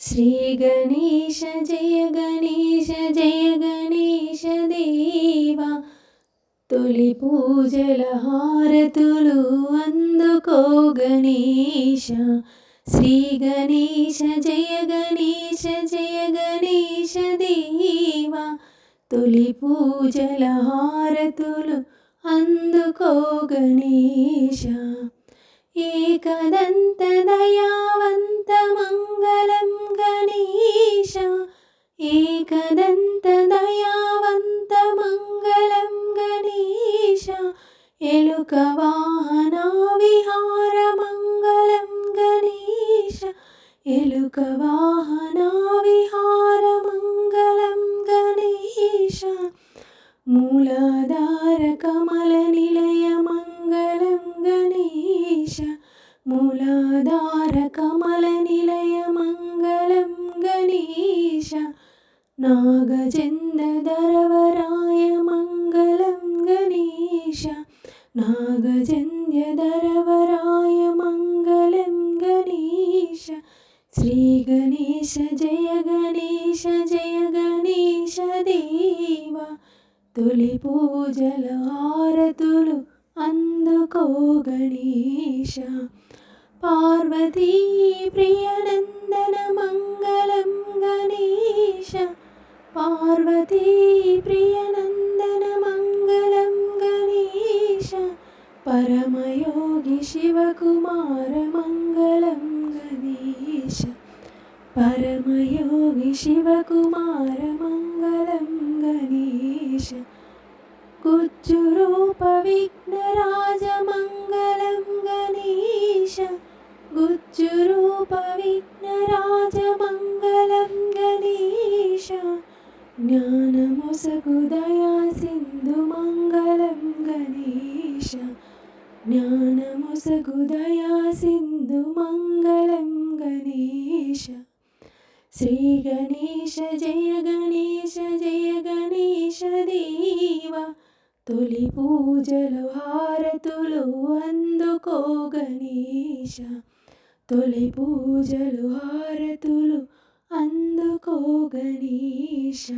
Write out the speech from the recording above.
శ్రీ గణేశ జయ గణేశ జయ గణేశ దేవా. తొలి పూజల హారతులు అందుకో గణేశ. శ్రీ గణేశ జయ గణేశ జయ గణేశ దేవా. తొలి పూజల హారతులు అందుకో గణేశ. ఎలుక వాహన విహార మంగళం గణేశ ఎలుక వాహన విహార మంగళం గణేశ మూలాధార కమల నిలయ మంగళం గణేశ మూలాధార కమల నిలయ మంగళం గణేశ నాగజందరవరాయ మంగళం గణేశ నాగజంధ్యధరవరాయ మంగళం గణేశ శ్రీ గణేశ జయ గణేశ జయ గణేశ దేవా తొలి పూజల హారతులు అందుకో గణేశ పార్వతీ ప్రియనందన మంగళం గణేశ పార్వతీ ప్రియనందన शिवकुमार गणेश परमयोगि शिवकुमारमङ्गलं गणेश गुज्जुरूपविघ्नराजमङ्गलं गणेश गुज्जुरूपविज्ञराजमङ्गलं गणेश ज्ञानमुसगुदया सिन्धुमङ्गलं गणेश ज्ञान విఘ్నరాజ సింధు మంగళం గణేశ శ్రీ గణేశ జయ గణేశ జయ గణేశ దేవ. తొలి పూజలు హారతులు అందుకో గణేశ. తొలి పూజలు హారతులు అందుకో గణేశ.